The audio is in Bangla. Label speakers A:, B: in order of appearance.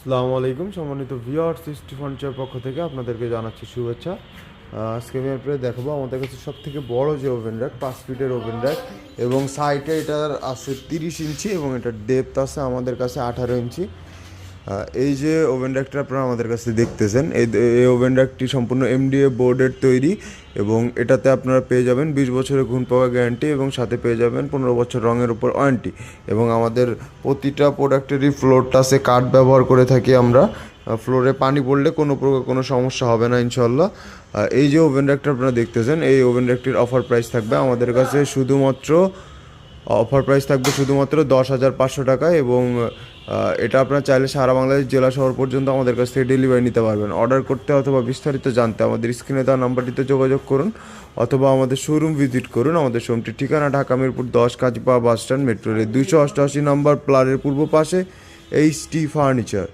A: আসসালামু আলাইকুম। সম্মানিত ভিওর সৃষ্টি ফার্নিচার পক্ষ থেকে আপনাদেরকে জানাচ্ছি শুভেচ্ছা। আজকে আমি আপনাদের দেখাবো আমাদের কাছে সব থেকে বড় যে ওভেন র্যাক পাঁচ ফিটের ওভেন র্যাক এবং সাইডে এটার আছে তিরিশ ইঞ্চি এবং এটার ডেপথ আছে আমাদের কাছে আঠারো ইঞ্চি। এই যে ওভেন র্যাকটা আপনারা আমাদের কাছে দেখতেছেন, এই ওভেন র্যাকটি সম্পূর্ণ এমডিএ বোর্ডের তৈরি এবং এটাতে আপনারা পেয়ে যাবেন বিশ বছরের ঘুণ পাওয়া গ্যারান্টি এবং সাথে পেয়ে যাবেন পনেরো বছর রঙের উপর ওয়ারেন্টি এবং আমাদের প্রতিটা প্রোডাক্টেরই ফ্লোরটা আছে, কাঠ ব্যবহার করে থাকি আমরা। ফ্লোরে পানি পড়লে কোনো প্রকার কোনো সমস্যা হবে না ইনশাল্লাহ এই যে ওভেন র্যাকটা আপনারা দেখতেছেন, এই ওভেন র্যাকটির অফার প্রাইস থাকবে আমাদের কাছে শুধুমাত্র অফার প্রাইস থাকবে শুধুমাত্র দশ হাজার পাঁচশো টাকা এবং এটা আপনার চাইলে সারা বাংলাদেশ জেলা শহর পর্যন্ত আমাদের কাছ থেকে ডেলিভারি নিতে পারবেন। অর্ডার করতে অথবা বিস্তারিত জানতে আমাদের স্ক্রিনে দেওয়া নাম্বারটিতে যোগাযোগ করুন অথবা আমাদের শোরুম ভিজিট করুন। আমাদের শোরুমটির ঠিকানা ঢাকা মিরপুর দশ কাজপা বাস স্ট্যান্ড মেট্রো রেল দুইশো অষ্টআশি নম্বর প্লারের পূর্ব পাশে এইচ টি ফার্নিচার